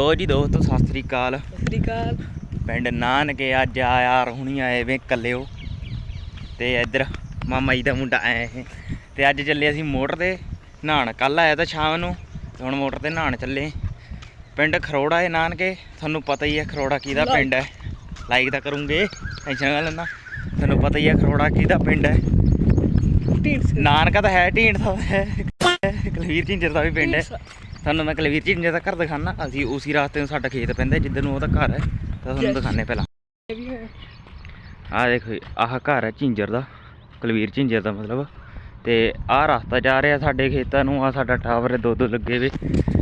ਲੋ ਜੀ ਦੋਸਤੋ ਸਤਿ ਸ੍ਰੀ ਅਕਾਲ। ਸਤਿ ਸ੍ਰੀ ਅਕਾਲ। ਪਿੰਡ ਨਾਨਕੇ ਅੱਜ ਆਇਆ ਰਹੁਣੀ ਆਏ ਵੇ ਕੱਲਿਓ ਤੇ ਇੱਧਰ ਮਾਮਾ ਜੀ ਦਾ ਮੁੰਡਾ ਆਇਆ ਇਹ। ਤੇ ਅੱਜ ਚੱਲੇ ਅਸੀਂ ਮੋਟਰ ਤੇ ਨਹਾਣ ਕੱਲ ਆਇਆ ਤਾਂ ਸ਼ਾਮ ਨੂੰ ਤੇ ਹੁਣ ਮੋਟਰ ਤੇ ਨਹਾਣ ਚੱਲੇ। ਪਿੰਡ ਖਰੋੜਾ ਹੈ ਨਾਨਕੇ। ਤੁਹਾਨੂੰ ਪਤਾ ਹੀ ਹੈ ਖਰੋੜਾ ਕਿਹਦਾ ਪਿੰਡ ਹੈ। ਲਾਈਕ ਤਾਂ ਕਰੂੰਗੇ ਟੈਨਸ਼ਨ ਨਾ ਲੈਣਾ। ਤੁਹਾਨੂੰ ਪਤਾ ਹੀ ਹੈ ਖਰੋੜਾ ਕਿਹਦਾ ਪਿੰਡ ਹੈ। ਢੀਂਡਸ। ਨਾਨਕਾ ਤਾਂ ਹੈ ਢੀਂਡ ਦਾ ਹੈ। ਕਲਵੀਰ ਝਿੰਜਰ ਦਾ ਵੀ ਪਿੰਡ ਹੈ। ਤੁਹਾਨੂੰ ਮੈਂ ਕਲਵੀਰ ਝਿੰਜਰ ਦਾ ਘਰ ਦਿਖਾਣਾ ਅਸੀਂ ਉਸੇ ਰਾਸਤੇ ਨੂੰ ਸਾਡਾ ਖੇਤ ਪੈਂਦਾ ਜਿੱਧਰ ਨੂੰ ਉਹਦਾ ਘਰ ਹੈ ਤਾਂ ਤੁਹਾਨੂੰ. ਦਿਖਾਣੇ ਪਹਿਲਾਂ। ਆਹ ਦੇਖੋ ਜੀ, ਆਹ ਘਰ ਹੈ ਝਿੰਜਰ ਦਾ ਕਲਵੀਰ ਝਿੰਜਰ ਦਾ ਮਤਲਬ। ਤੇ ਆਹ ਰਸਤਾ ਜਾ ਰਿਹਾ ਸਾਡੇ ਖੇਤਾਂ ਨੂੰ ਆ ਸਾਡਾ ਟਾਵਰ ਹੈ ਦੋ ਦੋ ਲੱਗੇ ਵੇ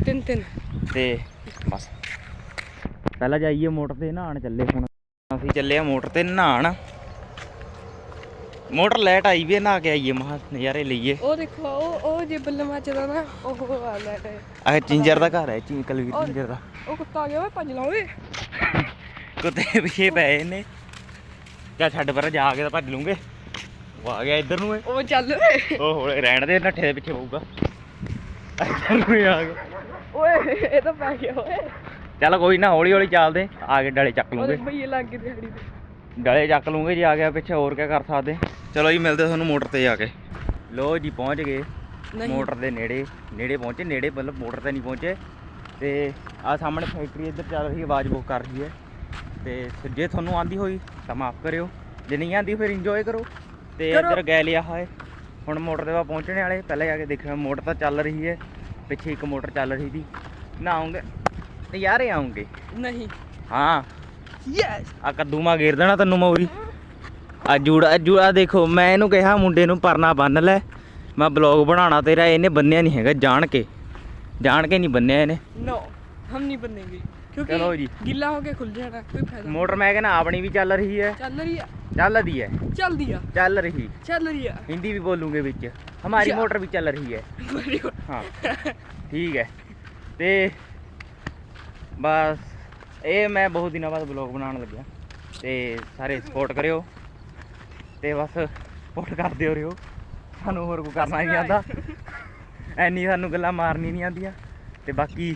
ਤਿੰਨ ਤਿੰਨ ਤੇ ਬਸ। ਪਹਿਲਾਂ ਜਾਈਏ ਮੋਟਰ ਤੇ ਨਹਾਣ ਚੱਲੇ ਹੁਣ। ਅਸੀਂ ਚੱਲੇ ਆ ਮੋਟਰ ਤੇ ਨਹਾਣ ਮੋਟਰ ਲੈਟ ਆਈ ਵੀ ਨਹਾ ਕੇ ਆਈਏ ਮਹਾ ਨਜ਼ਾਰੇ ਲਈਏ। ਉਹ ਦੇਖੋ ਉਹ ਉਹ ਜੇ ਬੱਲੇ ਮੱਚਦਾ ਨਾ ਉਹ ਆ ਲੈ ਕੇ ਆਹ ਝਿੰਜਰ ਦਾ ਘਰ ਹੈ ਝਿੰ ਕਲਵੀਰ ਝਿੰਜਰ ਦਾ। ਉਹ ਕੁੱਤਾ ਆ ਗਿਆ ਓਏ ਭੱਜ ਲਾ ਓਏ ਕੁੱਤੇ ਪਿੱਛੇ ਪਏ ਨੇ। ਚੱਲ ਛੱਡ ਪਰ ਜਾ ਕੇ ਤਾਂ ਭੱਜ ਲੂੰਗੇ। ਉਹ ਆ ਗਿਆ ਇੱਧਰ ਨੂੰ ਇਹ। ਉਹ ਚੱਲ ਓਏ। ਉਹ ਹੋਲੇ ਰਹਿਣ ਦੇ ਨੱਠੇ ਦੇ ਪਿੱਛੇ ਪਊਗਾ ਇੱਧਰ ਨੂੰ ਆ ਗਿਆ। ਓਏ ਇਹ ਤਾਂ ਪੈ ਗਿਆ ਓਏ। ਚੱਲ ਕੋਈ ਨਾ ਹੌਲੀ ਹੌਲੀ ਚੱਲਦੇ। ਆ ਕੇ ਡਲੇ ਚੱਕ ਉਹਦੇ ਲੂੰਗੇ। ਭਈਏ ਲੱਗ ਗਏ ਦਿਹਾੜੀ ਤੇ। ਡਲੇ ਚੱਕ ਲੂੰਗੇ ਜੇ ਆ ਗਿਆ ਪਿੱਛੇ ਹੋਰ ਕੀ ਕਰ ਸਕਦੇ? ਚਲੋ ਜੀ ਮਿਲਦੇ ਤੁਹਾਨੂੰ ਮੋਟਰ ਤੇ ਜਾ ਕੇ। ਲੋ ਜੀ ਪਹੁੰਚ ਗਏ। ਨਹੀਂ। ਮੋਟਰ ਦੇ ਨੇੜੇ ਨੇੜੇ ਪਹੁੰਚੇ ਨੇੜੇ ਮਤਲਬ ਮੋਟਰ ਤੇ ਨਹੀਂ ਪਹੁੰਚੇ। ਤੇ ਆ ਸਾਹਮਣੇ ਫੈਕਟਰੀ ਇੱਧਰ ਚੱਲ ਰਹੀ ਹੈ ਆਵਾਜ਼ ਬੁੱਕ ਕਰ ਰਹੀ ਹੈ। ਤੇ ਜੇ ਤੁਹਾਨੂੰ ਆਂਦੀ ਹੋਈ ਤਾਂ ਮਾਫ ਕਰਿਓ। ਜੇ ਨਹੀਂ ਆਂਦੀ ਫਿਰ ਇੰਜੋਏ ਕਰੋ। ਤੇ। ਇੱਧਰ ਗਏ ਲਿਆ ਹੋਏ। ਹੁਣ ਮੋਟਰ ਦੇ ਵਾ ਪਹੁੰਚਣੇ ਵਾਲੇ ਪਹਿਲੇ ਜਾ ਕੇ ਦੇਖਿਆ ਮੋਟਰ ਤਾਂ ਚੱਲ ਰਹੀ ਹੈ। ਪਿੱਛੇ ਇੱਕ ਮੋਟਰ ਚੱਲ ਰਹੀ ਸੀ। ਨਹਾਉਂਗੇ ਨਜ਼ਾਰੇ ਆਉਂਗੇ। ਨਹੀਂ। ਹਾਂ। ਆ ਕੱਦੂ ਮਾ ਗੇਰ ਦੇਣਾ ਤੈਨੂੰ ਮੌਰੀ। ਆ ਜੂੜਾ ਜੂੜਾ ਦੇਖੋ ਮੈਂ ਇਹਨੂੰ ਕਿਹਾ ਮੁੰਡੇ ਨੂੰ ਪਰਨਾ ਬੰਨ ਲੈ। ਮੈਂ ਬਲੌਗ ਬਣਾਉਣਾ ਤੇਰਾ ਇਹਨੇ ਬੰਨਿਆ ਨਹੀਂ ਹੈਗਾ ਜਾਣ ਕੇ। ਜਾਣ ਕੇ ਨਹੀਂ ਬੰਨਿਆ ਇਹਨੇ। ਨੋ ਹਮ ਨਹੀਂ ਬੰਨੇਗੇ। ਚਲੋ ਜੀ। ਗਿੱਲਾ ਹੋ ਕੇ ਖੁੱਲ ਜਾਣਾ ਕੋਈ ਫਾਇਦਾ ਮੋਟਰ ਮੈਂ ਕਹਿੰਦਾ ਆਪਣੀ ਵੀ ਚੱਲ ਰਹੀ ਹੈ। ਚੱਲ ਰਹੀ ਆ ਚੱਲਦੀ ਹੈ। ਚੱਲਦੀ ਆ। ਚੱਲ ਰਹੀ। ਚੱਲ ਰਹੀ ਆ। ਹਿੰਦੀ ਵੀ ਬੋਲੂਗੇ ਵਿੱਚ। ਹਮਾਰੀ ਯਾ। ਮੋਟਰ ਵੀ ਚੱਲ ਰਹੀ ਹੈ। ਹਾਂ। ਠੀਕ ਹੈ। ਤੇ ਬਸ। ਇਹ ਮੈਂ ਬਹੁਤ ਦਿਨਾਂ ਬਾਅਦ ਵਲੌਗ ਬਣਾਉਣ ਲੱਗਿਆ। ਤੇ ਸਾਰੇ ਸਪੋਰਟ ਕਰਿਓ। ਤੇ ਬਸ ਸਪੋਰਟ ਕਰਦੇ ਹੋ ਰਿਓ ਸਾਨੂੰ ਹੋਰ ਕੋਈ ਕਰਨਾ ਨਹੀਂ ਆਉਂਦਾ। ਐਨੀ ਸਾਨੂੰ ਗੱਲਾਂ ਮਾਰਨੀ ਨਹੀਂ ਆਉਂਦੀਆਂ। ਤੇ ਬਾਕੀ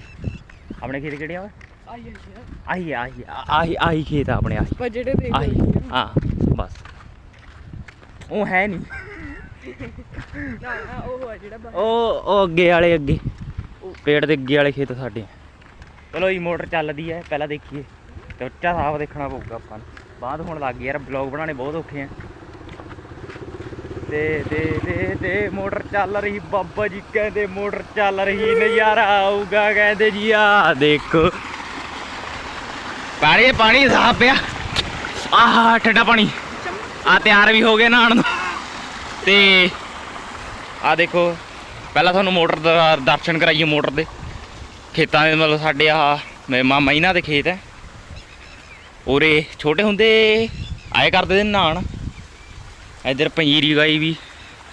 ਆਪਣੇ ਖੇਤ ਕਿਹੜੇ ਆ ਆਹੀ ਆਹੀ ਆਹੀ ਆਹੀ ਖੇਤ ਆ ਆਪਣੇ ਆਹੀ। ਪਰ ਜਿਹੜੇ ਦੇਖ ਆਹੀ ਹਾਂ ਬਸ। ਉਹ ਹੈ ਨਹੀਂ। ਨਾ ਉਹ ਜਿਹੜਾ ਉਹ ਉਹ ਅੱਗੇ ਵਾਲੇ ਅੱਗੇ। ਪੇੜ ਦੇ ਅੱਗੇ ਵਾਲੇ ਖੇਤ ਸਾਡੇ। ਚਲੋ ਜੀ, ਮੋਟਰ ਚੱਲਦੀ ਹੈ, ਪਹਿਲਾਂ ਦੇਖੀਏ। ਤੇ ਉੱਚਾ ਸਾਫ਼ ਦੇਖਣਾ ਪਊਗਾ ਆਪਾਂ ਨੂੰ। ਬਾਅਦ ਹੁਣ ਲੱਗ ਗਈ ਯਾਰ ਬਲੌਗ ਬਣਾਉਣੇ ਬਹੁਤ ਔਖੇ ਆ। ਤੇ ਤੇ ਤੇ ਤੇ ਮੋਟਰ ਚੱਲ ਰਹੀ ਬਾਬਾ ਜੀ, ਕਹਿੰਦੇ ਮੋਟਰ ਚੱਲ ਰਹੀ, ਨਜ਼ਾਰਾ ਆਊਗਾ, ਕਹਿੰਦੇ ਜੀ ਆ ਦੇਖੋ। ਪਾਣੀ ਪਾਣੀ, ਸਾਫ਼ ਪਿਆ। ਆਹ, ਠੰਡਾ ਪਾਣੀ। ਆ ਤਿਆਰ ਵੀ ਹੋ ਗਏ ਨਹਾਉਣ ਨੂੰ। ਤੇ ਆ ਦੇਖੋ, ਪਹਿਲਾਂ ਤੁਹਾਨੂੰ ਮੋਟਰ ਦਾ ਦਰਸ਼ਨ ਕਰਾਈਏ ਮੋਟਰ ਦੇ। ਖੇਤਾਂ ਦੇ ਮਤਲਬ ਸਾਡੇ ਆ ਮੇਰੇ ਮਾਮਾ ਇਹਨਾਂ ਦੇ ਖੇਤ ਹੈ। ਉਰੇ ਛੋਟੇ ਹੁੰਦੇ ਆਏ ਕਰਦੇ ਦੇ ਨਹਾਣ ਇੱਧਰ ਪੰਜੀਰੀ ਗਾਈ ਵੀ,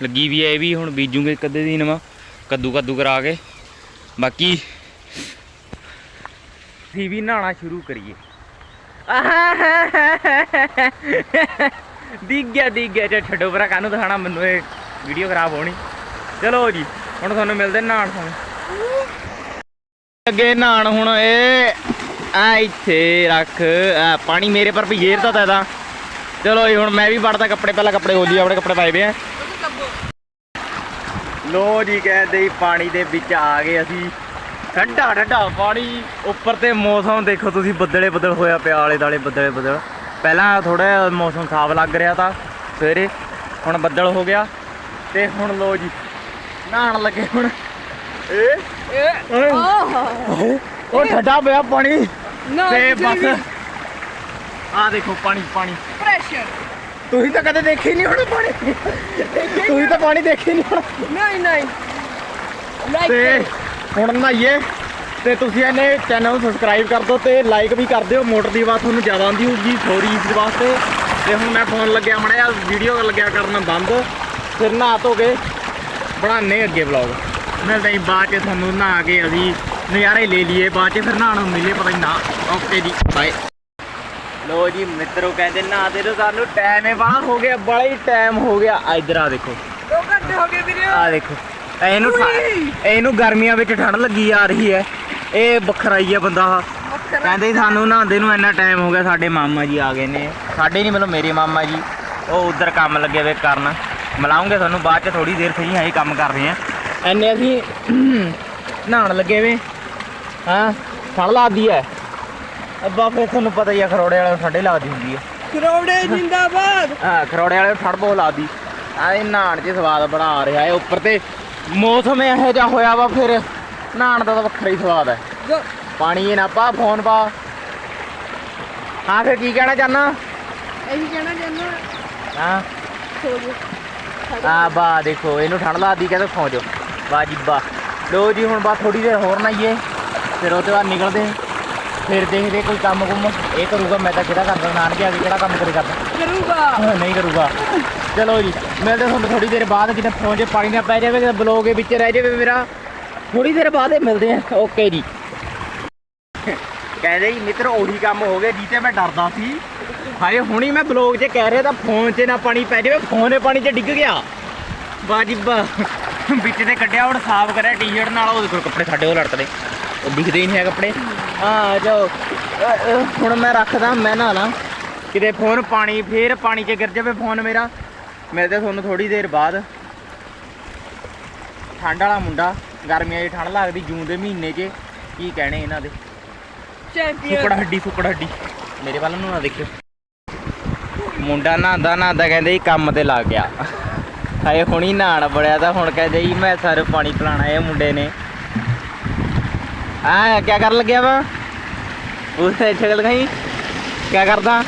ਲੱਗੀ ਵੀ ਹੈ ਇਹ ਵੀ, ਹੁਣ ਬੀਜੂਗੇ ਇੱਕ ਅੱਧੇ ਦਿਨ ਵਾ, ਕੱਦੂ ਕੱਦੂ ਕਰਾ ਕੇ। ਬਾਕੀ ਅਸੀਂ ਵੀ ਨਹਾਣਾ ਸ਼ੁਰੂ ਕਰੀਏ। ਦਿਗ ਗਿਆ ਦਿਗ ਗਿਆ ਜੇ ਛੱਡੋ ਪਰਾ ਕਾਨੂੰ ਦਿਖਾਣਾ ਮੈਨੂੰ ਇਹ ਵੀਡੀਓ ਖਰਾਬ ਹੋਣੀ ਚਲੋ ਜੀ ਹੁਣ ਤੁਹਾਨੂੰ ਮਿਲਦੇ ਨਹਾਣ ਸਾਨੂੰ ਅੱਗੇ ਨਹਾਣ ਹੁਣ ਇਹ, ਆ ਇੱਥੇ ਰੱਖ, ਆ ਪਾਣੀ ਮੇਰੇ ਪਰ ਵੀ ਗੇਰਦਾ ਤਾ ਚਲੋ ਜੀ, ਹੁਣ ਮੈਂ ਵੀ ਵੜਦਾ ਕੱਪੜੇ, ਪਹਿਲਾਂ ਕੱਪੜੇ ਹੋ ਜੀ ਆਪਣੇ ਕੱਪੜੇ ਪਾਏ ਵੇ ਆ। ਲੋ ਜੀ, ਕਹਿੰਦੇ ਜੀ, ਪਾਣੀ ਦੇ ਵਿੱਚ ਆ ਗਏ ਅਸੀਂ। ਠੰਡਾ ਠੰਡਾ ਪਾਣੀ, ਉੱਪਰ ਤੇ ਮੌਸਮ ਦੇਖੋ ਤੁਸੀਂ, ਬੱਦਲੇ ਬੱਦਲ ਹੋਇਆ ਪਿਆ, ਆਲੇ ਦਾਲੇ ਬੱਦਲੇ ਬੱਦਲ। ਪਹਿਲਾਂ ਥੋੜਾ ਮੌਸਮ ਸਾਫ਼ ਲੱਗ ਰਿਹਾ ਤਾਂ, ਸਵੇਰੇ ਹੁਣ ਬੱਦਲ ਹੋ ਗਿਆ। ਤੇ ਹੁਣ ਲੋ ਜੀ ਨਹਾਣ ਲੱਗੇ ਹੁਣ। ਏ ਓਏ। ਠੱਡਾ ਪਿਆ ਪਾਣੀ। ਤੇ ਬਸ। ਆ ਦੇਖੋ ਪਾਣੀ ਪਾਣੀ। ਪ੍ਰੈਸ਼ਰ ਤੁਸੀਂ ਤਾਂ ਕਦੇ ਦੇਖੀ ਨਹੀਂ ਹੋਣਾ ਪਾਣੀ। ਤੁਸੀਂ ਤਾਂ ਪਾਣੀ ਦੇਖੀ ਨਹੀਂ ਹੋਣਾ। ਨਹੀਂ ਨਹੀਂ। ਤੇ ਹੁਣ ਨਹਾਈਏ। ਤੇ ਤੁਸੀਂ ਇਹਨੇ ਚੈਨਲ ਨੂੰ ਸਬਸਕਰਾਈਬ ਕਰ ਦਿਓ ਤੇ ਲਾਈਕ ਵੀ ਕਰ ਦਿਓ। ਮੋਟਰ ਦੀ ਆਵਾਜ਼ ਤੁਹਾਨੂੰ ਜ਼ਿਆਦਾ ਆਉਂਦੀ ਹੋਊਗੀ ਸੌਰੀ ਇਸ ਵਾਸਤੇ। ਤੇ ਹੁਣ ਮੈਂ ਫੋਨ ਲੱਗਿਆ ਮੜਿਆ ਵੀਡੀਓ ਲੱਗਿਆ ਕਰਨਾ ਬੰਦ। ਫਿਰ ਨਹਾ ਧੋ ਕੇ ਬਣਾਉਂਦੇ ਅੱਗੇ ਵਲੌਗ ਮਿਲਦੇ ਹਾਂ ਬਾਅਦ ਚ ਤੁਹਾਨੂੰ ਨਹਾ ਕੇ ਅਸੀਂ ਨਜ਼ਾਰੇ ਲੈ ਲਈਏ ਬਾਅਦ ਚ ਫਿਰ ਨਹਾਣ ਨੂੰ ਮਿਲੇ ਪਤਾ ਨਹੀਂ ਨਾ ਓਕੇ ਜੀ ਬਾਏ ਲੋ ਜੀ ਮਿੱਤਰੋ ਕਹਿੰਦੇ ਨਾ ਤੇ ਸਾਨੂੰ ਟਾਈਮ ਹੈ ਬਾਹਰ ਹੋ ਗਿਆ ਬੜਾ ਹੀ ਟਾਈਮ ਹੋ ਗਿਆ। ਇਧਰ ਆ ਦੇਖੋ। 2 ਘੰਟੇ ਹੋ ਗਏ ਵੀਰੇ। ਆ ਦੇਖੋ ਇਹਨੂੰ ਇਹਨੂੰ ਗਰਮੀਆਂ ਵਿੱਚ ਠੰਡ ਲੱਗੀ ਆ ਰਹੀ ਹੈ। ਇਹ ਵੱਖਰਾ ਹੀ ਆ ਬੰਦਾ ਕਹਿੰਦੇ ਸਾਨੂੰ ਨਹਾਉਂਦੇ ਨੂੰ ਇੰਨਾ ਟਾਈਮ ਹੋ ਗਿਆ ਸਾਡੇ ਮਾਮਾ ਜੀ ਆ ਗਏ ਨੇ। ਸਾਡੇ ਨਹੀਂ ਮਤਲਬ ਮੇਰੇ ਮਾਮਾ ਜੀ ਉਹ ਉਧਰ ਕੰਮ ਲੱਗੇ ਵੇ ਕਰਨ। ਮਿਲਾਉਂਗੇ ਤੁਹਾਨੂੰ ਬਾਅਦ ਚ ਥੋੜੀ ਦੇਰ ਫਿਰ ਹੀ ਕੰਮ ਕਰ ਰਹੇ ਆ। ਐਨੇ ਅਸੀਂ ਨਹਾਉਣ ਲੱਗੇ ਵੇ। ਹਾਂ? ਫੜ ਲਾਦੀ ਐ। ਅੱਬਾ ਫਿਰ ਤੁਹਾਨੂੰ ਪਤਾ ਹੀ ਆ ਖਰੋੜੇ ਵਾਲੇ ਸਾਡੇ ਲਾਦੀ ਹੁੰਦੀ ਹੈ ਕਰੋੜੇ ਜਿੰਦਾਬਾਦ। ਹਾਂ ਖਰੋੜੇ ਵਾਲੇ ਫੜ ਬੋ ਲਾਦੀ ਆਏ ਨਹਾਉਣ 'ਚ ਸਵਾਦ ਬੜਾ ਆ ਰਿਹਾ ਹੈ ਉੱਪਰ ਤੇ ਮੌਸਮ ਇਹੋ ਜਿਹਾ ਹੋਇਆ ਵਾ ਫਿਰ ਨਹਾਉਣ ਦਾ ਤਾਂ ਵੱਖਰਾ ਹੀ ਸਵਾਦ ਜੋ ਪਾਣੀ ਇਹ ਨਾ ਪਾ ਫੋਨ ਪਾ। ਹਾਂ ਫਿਰ ਕੀ ਕਹਿਣਾ ਚਾਹਨਾ ਇਹੀ ਕਹਿਣਾ ਚਾਹੁੰਦਾ। ਹਾਂ। ਸੋ ਜੋ ਆ ਬਾ ਦੇਖੋ ਇਹਨੂੰ ਠੰਡ ਲਾਦੀ ਕਹਿੰਦਾ ਸੌਂ ਜਾਓ ਵਾਹ ਜੀ ਵਾਹ। ਲੋ ਜੀ ਹੁਣ ਬਾ ਥੋੜੀ ਦੇਰ ਹੋਰ ਨਾਈਏ ਫਿਰ ਉਹ ਤੋਂ ਬਾਅਦ ਨਿਕਲਦੇ। ਫਿਰ ਦੇਖਦੇ ਕੋਈ ਕੰਮ ਕੁੰਮ। ਇਹ ਕਰੂਗਾ ਮੈਂ ਤਾਂ ਕਿਹੜਾ ਕਰਦਾ ਨਾਨਕੇ ਆ ਕੇ ਕਿਹੜਾ ਕੰਮ ਕਰੇ ਕਰਦਾ। ਕਰੂਗਾ। ਨਹੀਂ ਕਰੂਗਾ। ਚਲੋ ਜੀ ਮਿਲਦੇ ਤੁਹਾਨੂੰ ਥੋੜੀ ਦੇਰ ਬਾਅਦ ਕਿਤੇ ਫੋਨ 'ਚ ਪਾਣੀ ਨਾ ਪੈ ਜਾਵੇ ਕਿਤੇ ਬਲੌਗ ਦੇ ਵਿੱਚ ਰਹਿ ਜਾਵੇ ਮੇਰਾ। ਥੋੜੀ ਦੇਰ ਬਾਅਦ ਹੀ ਮਿਲਦੇ ਆ ਓਕੇ ਜੀ। ਕਹਿੰਦੇ ਜੀ ਮਿੱਤਰ ਉਹੀ ਕੰਮ ਹੋ ਗਿਆ ਜੀ ਤੇ ਮੈਂ ਡਰਦਾ ਸੀ। ਹਾਏ ਹੁਣੀ ਮੈਂ ਬਲੌਗ 'ਚ ਕਹਿ ਰਿਹਾ ਤਾਂ ਫੋਨ 'ਚ ਨਾ ਪਾਣੀ ਪੈ ਜਾਵੇ ਫੋਨ ਇਹ ਪਾਣੀ 'ਚ ਡਿੱਗ ਗਿਆ। ਵਾਜਿਬਾ ਵਿੱਚ ਤੇ ਕੱਢਿਆ ਹੁਣ ਸਾਫ਼ ਕਰਿਆ ਟੀ-ਸ਼ਰਟ ਨਾਲ ਉਹਦੇ ਕੋਲ ਕੱਪੜੇ ਸਾਡੇ ਉਹ ਲੜਤਦੇ ਉਹ ਦਿਖਦੇ ਹੀ ਨਹੀਂ ਹੈ ਕੱਪੜੇ। ਹਾਂ ਜੋ ਅ, ਅ, ਹੁਣ ਮੈਂ ਰੱਖਦਾ ਮੈਂ ਨਾ ਲਾਂ। ਕਿਤੇ ਫੋਨ ਪਾਣੀ ਫੇਰ ਪਾਣੀ 'ਚ ਗਿਰ ਜਾਵੇ ਫੋਨ ਮੇਰਾ। ਮਿਲਦੇ ਤੁਹਾਨੂੰ ਥੋੜੀ ਦੇਰ ਬਾਅਦ। ਠੰਡ ਵਾਲਾ ਮੁੰਡਾ ਗਰਮੀਆਂ 'ਚ ਠੰਡ ਲੱਗਦੀ ਜੂਨ ਦੇ ਮਹੀਨੇ 'ਚ। ਕੀ ਕਹਿਣੇ ਇਹਨਾਂ ਦੇ? ਚੈਂਪੀਅਨ ਫੁੱਕੜ ਹੱਡੀ ਫੁੱਕੜ ਹੱਡੀ। ਮੇਰੇ ਵੱਲ ਨੂੰ ਨਾ ਦੇਖਿਓ। ਮੁੰਡਾ ਨਹਾਉਂਦਾ ਨਹਾਉਂਦਾ ਕਹਿੰਦੇ ਕੰਮ ਤੇ ਲੱਗ ਗਿਆ। ਹਾਏ ਹੁਣੀ ਨਹਾਣ ਬੜਿਆ ਤਾਂ ਹੁਣ ਕਹਿੰਦੇ ਜੀ ਮੈਂ ਸਾਰੇ ਪਾਣੀ ਪਿਲਾਣਾ ਇਹ ਮੁੰਡੇ ਨੇ। ਆ ਕੀ ਕਰਨ ਲੱਗਿਆ ਵਾ? ਉਸੇ ਸ਼ਕਲ ਗਈ ਕੀ ਕਰਦਾ?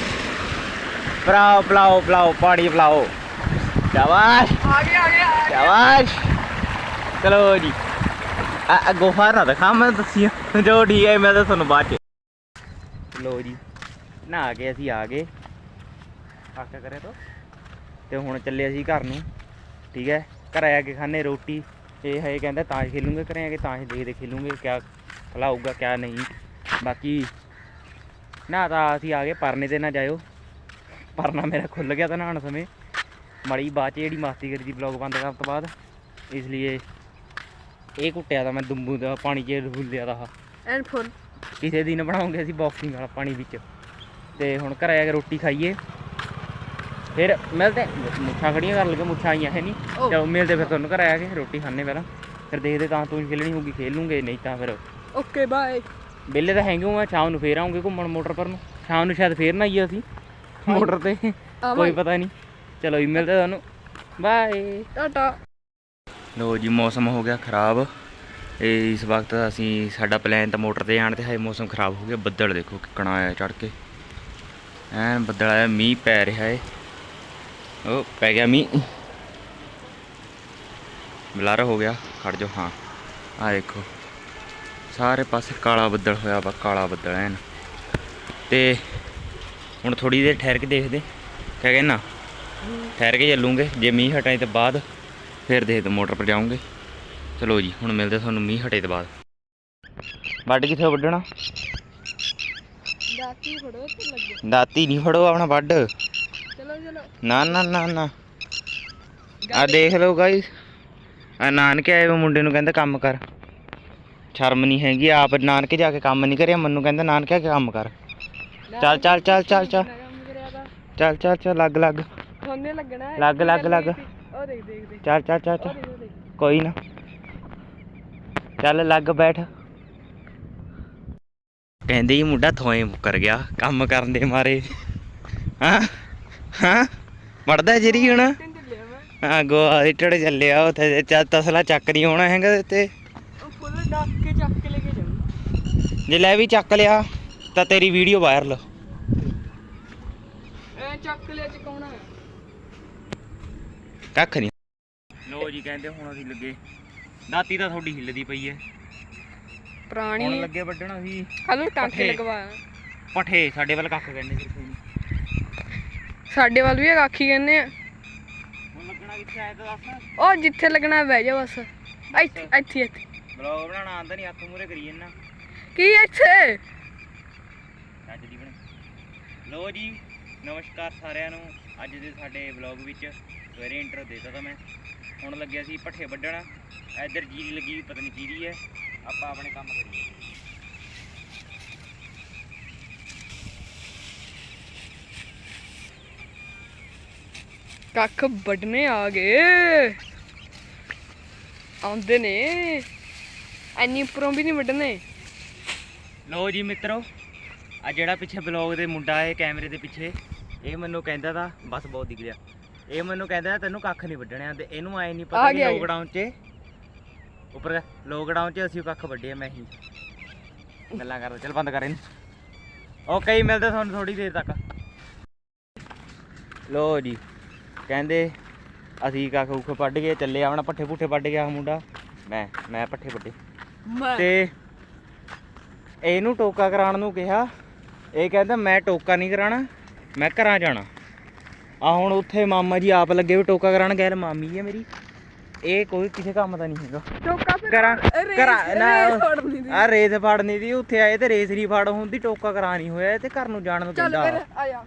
ਪਲਾਓ ਪਲਾਓ ਪਲਾਓ ਪਾਣੀ ਪਲਾਓ। ਸ਼ਾਬਾਸ਼। ਆ ਗਿਆ ਆ ਗਿਆ ਸ਼ਾਬਾਸ਼। ਚਲੋ ਜੀ। ਆ ਆ ਗੋਫਾ ਨਾ ਦਿਖਾ ਮੈਂ ਦੱਸਿਆ ਜੋ ਠੀਕ ਹੈ ਮੈਂ ਤਾਂ ਤੁਹਾਨੂੰ ਬਾਅਦ ਚ। ਲੋ ਜੀ ਨਹਾ ਕੇ ਅਸੀਂ ਆ ਗਏ। ਆਕਾ ਕਰੇ ਤੋ? ਤੇ ਹੁਣ ਚੱਲੇ ਅਸੀਂ ਘਰ ਨੂੰ। ਠੀਕ ਹੈ ਘਰ ਆ ਕੇ ਖਾਣੇ ਰੋਟੀ ਇਹ ਹੈ ਕਹਿੰਦਾ ਤਾਂ ਹੀ ਖੇਲੂਗੇ ਘਰੇ ਆ ਕੇ ਤਾਂ ਹੀ ਦੇਖਦੇ ਖੇਲੂਗੇ ਕਿਆ ਖਲਾਊਗਾ ਕਿਆ ਨਹੀਂ। ਬਾਕੀ ਨਾ ਤਾਂ ਅਸੀਂ ਆ ਗਏ ਪਰਨੇ ਤੇ ਨਾ ਜਾਇਓ। ਪਰਨਾ ਮੇਰਾ ਖੁੱਲ ਗਿਆ ਤਾਂ ਨਹਾਉਣ ਸਮੇਂ। ਮੜੀ ਬਾਅਦ 'ਚ ਜਿਹੜੀ ਮਸਤੀ ਕਰੀ ਦੀ ਬਲੌਗ ਬੰਦ ਕਰਨ ਤੋਂ ਬਾਅਦ ਇਸ ਲਈ ਇਹ ਕੁੱਟਿਆ ਤਾਂ ਮੈਂ ਦੁੰਬੂ ਦਾ ਪਾਣੀ ਚ ਰੁੱਲਿਆ ਦਾ। And full. ਕਿਸੇ ਦਿਨ ਬਣਾਉਂਗੇ ਅਸੀਂ ਬਾਕਸਿੰਗ ਵਾਲਾ ਪਾਣੀ ਵਿੱਚ। ਤੇ ਹੁਣ ਘਰ ਆ ਕੇ ਰੋਟੀ ਖਾਈਏ। ਫਿਰ ਮਿਲਦੇ ਮੁੱਛਾਂ ਖੜੀਆਂ ਕਰਨ ਲੱਗੇ ਮੁੱਛਾਂ ਆਈਆਂ ਹੈ ਨਹੀਂ। ਚਲੋ ਮਿਲਦੇ ਫਿਰ ਤੁਹਾਨੂੰ ਘਰ ਆ ਕੇ ਰੋਟੀ ਖਾਣੇ ਪਹਿਲਾਂ। ਫਿਰ ਦੇਖਦੇ ਤਾਂ ਤੂੰ ਖੇਲਣੀ ਹੋਊਗੀ ਖੇਲ ਲੂੰਗੇ ਨਹੀਂ ਤਾਂ ਫਿਰ ਓਕੇ ਬਾਏ। ਵਿਹਲੇ ਤਾਂ ਹੈਗੇ ਹਾਂ ਸ਼ਾਮ ਨੂੰ ਫੇਰ ਆਉਂਗੇ ਘੁੰਮਣ ਮੋਟਰ ਪਰ ਨੂੰ। ਸ਼ਾਮ ਨੂੰ ਸ਼ਾਇਦ ਫੇਰ ਨਾ ਆਈਏ ਅਸੀਂ ਮੋਟਰ ਤੇ। ਕੋਈ ਪਤਾ ਨਹੀਂ। ਚਲੋ ਜੀ ਮਿਲਦੇ ਤੁਹਾਨੂੰ। ਬਾਏ। ਟਾਟਾ। ਲੋ ਜੀ ਮੌਸਮ ਹੋ ਗਿਆ ਖਰਾਬ। ਇਹ ਇਸ ਵਕਤ ਅਸੀਂ ਸਾਡਾ ਪਲਾਨ ਤਾਂ ਮੋਟਰ ਤੇ ਆਣ ਤੇ ਹੈ ਮੌਸਮ ਖਰਾਬ ਹੋ ਗਿਆ। ਬੱਦਲ ਦੇਖੋ ਕਿੱਕਣਾ ਆਇਆ ਚੜ ਕੇ। ਐਨ ਬੱਦਲ ਆਇਆ ਮੀਂਹ ਪੈ ਰਿਹਾ ਏ। ਉਹ ਪੈ ਗਿਆ ਮੀਂਹ। ਬਲਾਰਾ ਹੋ ਗਿਆ ਖੜ ਜਾ ਹਾਂ। ਆ ਦੇਖੋ। ਸਾਰੇ ਪਾਸੇ ਕਾਲਾ ਬੱਦਲ ਹੋਇਆ ਵਾ ਕਾਲਾ ਬੱਦਲ ਐਨ। ਤੇ ਹੁਣ ਥੋੜੀ ਦੇਰ ਠਹਿਰ ਕੇ ਦੇਖਦੇ। ਕਿਆ ਕਹਿਣਾ ਠਹਿਰ ਕੇ ਚੱਲੂਗੇ। ਜੇ ਮੀਂਹ ਹਟਾਏ ਤੋਂ ਬਾਅਦ ਫਿਰ ਦੇਖਦੇ ਮੋਟਰ ਪਰ ਜਾਉਂਗੇ ਚਲੋ ਜੀ ਹੁਣ ਮਿਲਦੇ ਤੁਹਾਨੂੰ ਮੀਂਹ ਹਟੇ ਤੋਂ ਬਾਅਦ। ਵੱਢ ਕਿੱਥੇ ਵੱਢਣਾ? ਦਾਤੀ ਫੜੋ ਤੇ ਲੱਗੇ। ਦਾਤੀ ਨਹੀਂ ਫੜੋ ਆਪਣਾ ਵੱਢ। ਨਾ ਨਾ ਨਾ ਨਾ। ਆ ਦੇਖ ਲਓ ਗਾਇਸ ਆ ਨਾਨਕੇ ਆਏ ਮੁੰਡੇ ਨੂੰ ਕਹਿੰਦਾ ਕੰਮ ਕਰ। ਸ਼ਰਮ ਨਹੀਂ ਹੈਗੀ ਆਪ ਨਾਨਕੇ ਜਾ ਕੇ ਕੰਮ ਨਹੀਂ ਕਰਿਆ ਮੈਨੂੰ ਕਹਿੰਦਾ ਨਾਨਕੇ ਆ ਕੇ ਕੰਮ ਕਰ। ਚੱਲ ਚੱਲ ਚੱਲ ਚੱਲ ਚੱਲ। ਚੱਲ ਚੱਲ ਚੱਲ ਲੱਗ ਲੱਗ। ਸੋਨੇ ਲੱਗਣਾ। ਲੱਗ, ਲੱਗ, ਲੱਗ। ਉਹ ਦੇਖ ਦੇਖ ਦੇਖ। ਚੱਲ ਚੱਲ ਚੱਲ ਕੋਈ ਨਾ। ਚੱਲ ਲੱਗ ਬੈਠ। ਕਹਿੰਦੇ ਹੀ ਮੁੰਡਾ ਥੋਏ ਮੁੱਕਰ ਗਿਆ ਕੰਮ ਕਰਨ ਦੇ ਮਾਰੇ। ਹਾਂ? ਹਾਂ? ਮੜਦਾ ਜਰੀ ਹੁਣ? ਹਾਂ ਗੋਆ ਇਟੜ ਚੱਲਿਆ ਉਥੇ। ਚੱਲ ਤਸਲਾ ਚੱਕ ਨਹੀਂ ਹੋਣਾ ਹੈਗਾ ਤੇ। ਉਹ ਫੁੱਲ ਡੱਕ ਕੇ ਚੱਕ ਕੇ ਲੈ ਕੇ ਜਾਊਂ। ਜੇ ਲੈ ਵੀ ਚੱਕ ਲਿਆ ਤਾਂ ਤੇਰੀ ਵੀਡੀਓ ਵਾਇਰਲ ਐ ਚੱਕ ਲਿਆ ਚਕਾਉਣਾ ਕੱਖ ਨਹੀਂ। ਲੋ ਜੀ ਕਹਿੰਦੇ ਹੁਣ ਅਸੀਂ ਲੱਗੇ। ਦਾਤੀ ਤਾਂ ਤੁਹਾਡੀ ਹਿੱਲਦੀ ਪਈ ਐ। ਹੁਣ ਪੁਰਾਣੀ ਲੱਗੇ ਵੱਢਣਾ ਸੀ। ਕੱਲ ਨੂੰ ਟਾਂਕੇ। ਲਗਵਾਇਆ ਪਠੇ ਸਾਡੇ ਵੱਲ ਕੱਖ ਕਹਿੰਦੇ ਸਿਰਫ। ਸਾਡੇ ਵੱਲ ਵੀ ਕਾਖੀ ਕਹਿੰਦੇ ਆ। ਹੁਣ ਲੱਗਣਾ ਕਿੱਥੇ ਆਇਆ ਤਾਂ ਦੱਸ। ਉਹ ਜਿੱਥੇ ਲੱਗਣਾ ਬਹਿ ਜਾ ਬਸ। ਇੱਥੇ ਇੱਥੇ ਇੱਥੇ। ਬਲੌਗ ਬਣਾਉਣਾ ਆਂਦਾ ਨਹੀਂ ਹੱਥ ਮੂਰੇ ਕਰੀ ਜੰਨਾ ਕੀ ਇੱਥੇ? ਅੱਜ ਦੀ ਬਣ ਲੋ ਜੀ ਨਮਸਕਾਰ ਸਾਰਿਆਂ ਨੂੰ। ਅੱਜ ਦੇ ਸਾਡੇ ਵਲੌਗ ਵਿੱਚ ਸਵੇਰੇ ਇੰਟਰੋ ਦੇਤਾ ਤਾਂ ਮੈਂ। ਹੁਣ ਲੱਗਿਆ ਸੀ ਪੱਠੇ ਵੱਢਣ। ਇੱਧਰ ਜੀਰੀ ਲੱਗੀ ਪਤਾ ਨਹੀਂ ਹੈ। ਆਪਾਂ ਆਪਣੇ ਕੰਮ ਕਰੀਏ। ਕੱਖ ਵੱਢਣੇ ਆ ਗਏ। ਆਉਂਦੇ ਨੇ। ਐਨੀ ਉੱਪਰੋਂ ਵੀ ਨਹੀਂ ਵੱਢਣੇ। ਲੋ ਜੀ ਮਿੱਤਰੋ ਆ ਜਿਹੜਾ ਪਿੱਛੇ ਬਲੌਗ ਦੇ ਮੁੰਡਾ ਹੈ ਕੈਮਰੇ ਦੇ ਪਿੱਛੇ ਇਹ ਮੈਨੂੰ ਕਹਿੰਦਾ ਤਾਂ ਬਸ ਬਹੁਤ ਦਿਖ ਗਿਆ ਇਹ ਮੈਨੂੰ ਕਹਿੰਦਾ ਤੈਨੂੰ ਕੱਖ ਨਹੀਂ ਵੱਢਣਿਆ ਤੇ ਇਹਨੂੰ ਆਏ ਨਹੀਂ ਪਤਾ ਕਿ। ਲੋਕਡਾਊਨ 'ਚ ਉੱਪਰ ਲੋਕਡਾਊਨ 'ਚ ਅਸੀਂ ਕੱਖ ਵੱਢੇ ਮੈਂ ਹੀ। ਗੱਲਾਂ ਕਰਦਾ ਚੱਲ ਬੰਦ ਕਰ ਇਹਨੂੰ। ਓਕੇ ਮਿਲਦੇ ਤੁਹਾਨੂੰ ਥੋੜੀ ਦੇਰ ਤੱਕ। ਲੋ ਜੀ। ਕਹਿੰਦੇ ਅਸੀਂ ਕੱਖ ਉੱਖ ਵੱਢ ਕੇ ਚੱਲੇ ਆਵਣਾ ਪੱਠੇ ਪੁੱਠੇ ਵੱਢ ਗਿਆ ਮੁੰਡਾ। ਮੈਂ ਮੈਂ ਪੱਠੇ ਵੱਢੇ। ਤੇ ਇਹਨੂੰ ਟੋਕਾ ਕਰਾਉਣ ਨੂੰ ਕਿਹਾ ਇਹ ਕਹਿੰਦਾ ਮੈਂ ਟੋਕਾ ਨਹੀਂ ਕਰਾਣਾ ਮੈਂ ਘਰਾਂ ਜਾਣਾ। ਆ ਹੁਣ ਉੱਥੇ ਮਾਮਾ ਜੀ ਆਪ ਲੱਗੇ ਵੀ ਟੋਕਾ ਕਰਾਉਣ ਗੈਰ ਮਾਮੀ ਹੈ ਮੇਰੀ। ਇਹ ਕੋਈ ਕਿਸੇ ਕੰਮ ਦਾ ਨਹੀਂ ਹੈਗਾ। ਟੋਕਾ ਫਿਰ ਕਰਾਂ ਕਰਾਂ ਨਾ। ਆ ਰੇਸ ਫੜਨੀ ਦੀ ਉੱਥੇ ਆਏ ਤੇ ਰੇਸ ਨਹੀਂ ਫੜ ਹੁੰਦੀ ਟੋਕਾ ਕਰਾ ਨਹੀਂ ਹੋਇਆ ਤੇ ਘਰ ਨੂੰ ਜਾਣ ਨੂੰ ਚੱਲ ਕਹਿੰਦਾ। ਫਿਰ ਆ ਜਾ।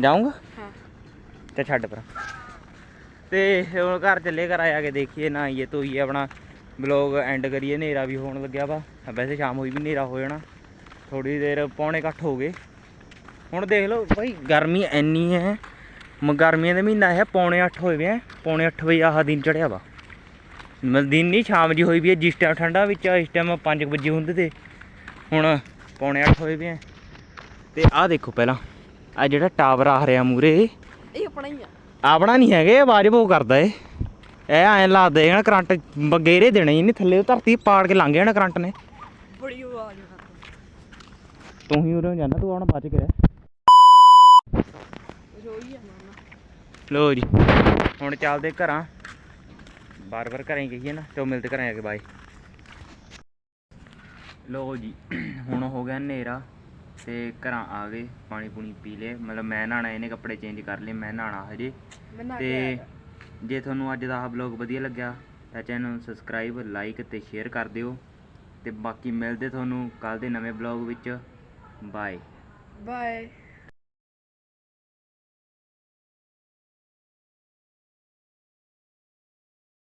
ਜਾਊਂਗਾ? ਹਾਂ। ਤੇ ਛੱਡ ਪਰ ਤੇ ਹੁਣ ਘਰ ਚੱਲੇ ਘਰ ਆ ਕੇ ਦੇਖੀਏ ਨਾ ਇਹ ਤੋਈਏ ਆਪਣਾ ਬਲੌਗ ਐਂਡ ਕਰੀਏ ਹਨੇਰਾ ਵੀ ਹੋਣ ਲੱਗਿਆ ਵਾ। ਵੈਸੇ ਸ਼ਾਮ ਹੋਈ ਵੀ ਹਨੇਰਾ ਹੋ ਜਾਣਾ। ਥੋੜੀ ਦੇਰ ਪੌਣੇ ਇਕੱਠ ਹੋ ਗਏ। ਹੁਣ ਦੇਖ ਲਓ ਭਾਈ ਗਰਮੀ ਇੰਨੀ ਹੈ। ਮ ਗਰਮੀਆਂ ਦੇ ਮਹੀਨਾ ਹੈ ਪੌਣੇ 8 ਹੋਏ ਵੇ ਆ। ਪੌਣੇ 8 ਵਜੇ ਆਹ ਦਿਨ ਚੜਿਆ ਵਾ। ਮਤਲਬ ਦਿਨ ਨਹੀਂ ਸ਼ਾਮ ਜੀ ਹੋਈ ਵੀ ਹੈ ਜਿਸ ਟਾਈਮ ਠੰਡਾ ਵਿੱਚ ਇਸ ਟਾਈਮ 5 ਵਜੇ ਹੁੰਦੇ ਤੇ। ਹੁਣ ਪੌਣੇ 8 ਹੋਏ ਵੇ ਆ। ਤੇ ਆਹ ਦੇਖੋ ਪਹਿਲਾਂ। ਆ ਜਿਹੜਾ ਟਾਵਰ ਆ ਰਿਹਾ ਮੂਰੇ। ਇਹ ਆਪਣਾ ਹੀ ਆ। ਆਪਣਾ ਨਹੀਂ ਹੈਗੇ ਆਵਾਜ਼ ਬਹੁਤ ਕਰਦਾ ਏ। ਇਹ ਐਂ ਲੱਗਦਾ ਇਹ ਨਾ ਕਰੰਟ ਬਗੇਰੇ ਦੇਣੇ ਨਹੀਂ ਥੱਲੇ ਧਰਤੀ ਪਾੜ ਕੇ ਲੰਘ ਜਾਣਾ ਕਰੰਟ ਨੇ। ਬੜੀ ਆਵਾਜ਼ ਤੂੰ ਹੀ ਉਰੇ ਜਾਣਾ ਤੂੰ ਆਪਣਾ ਬਚ ਕੇ ਰਹਿ ਰੋਈ ਆ ਮਾਮਾ। ਲੋ ਜੀ ਹੁਣ ਚੱਲਦੇ ਘਰਾਂ। ਬਾਰ ਬਾਰ ਘਰਾਂ ਹੀ ਕਹੀਏ ਨਾ ਤੇ ਉਹ ਮਿਲਦੇ ਘਰਾਂ ਆ ਕੇ ਬਾਏ ਲੋ ਜੀ ਹੁਣ ਹੋ ਗਿਆ ਹਨੇਰਾ। ਤੇ ਘਰਾਂ ਆ ਗਏ ਪਾਣੀ ਪੂਣੀ ਪੀ ਲਏ। ਮਤਲਬ ਮੈਂ ਨਹਾਣਾ ਇਹਨੇ ਕੱਪੜੇ ਚੇਂਜ ਕਰ ਲਏ ਮੈਂ ਨਹਾਣਾ ਹਜੇ। ਤੇ ਜੇ ਤੁਹਾਨੂੰ ਅੱਜ ਦਾ ਆਹ ਵਲੌਗ ਵਧੀਆ ਲੱਗਿਆ ਤਾਂ ਚੈਨਲ ਨੂੰ ਸਬਸਕ੍ਰਾਈਬ ਲਾਈਕ ਤੇ ਸ਼ੇਅਰ ਕਰ ਦਿਓ। ਤੇ ਬਾਕੀ ਮਿਲਦੇ ਤੁਹਾਨੂੰ ਕੱਲ ਦੇ ਨਵੇਂ ਵਲੌਗ ਵਿੱਚ। Bye bye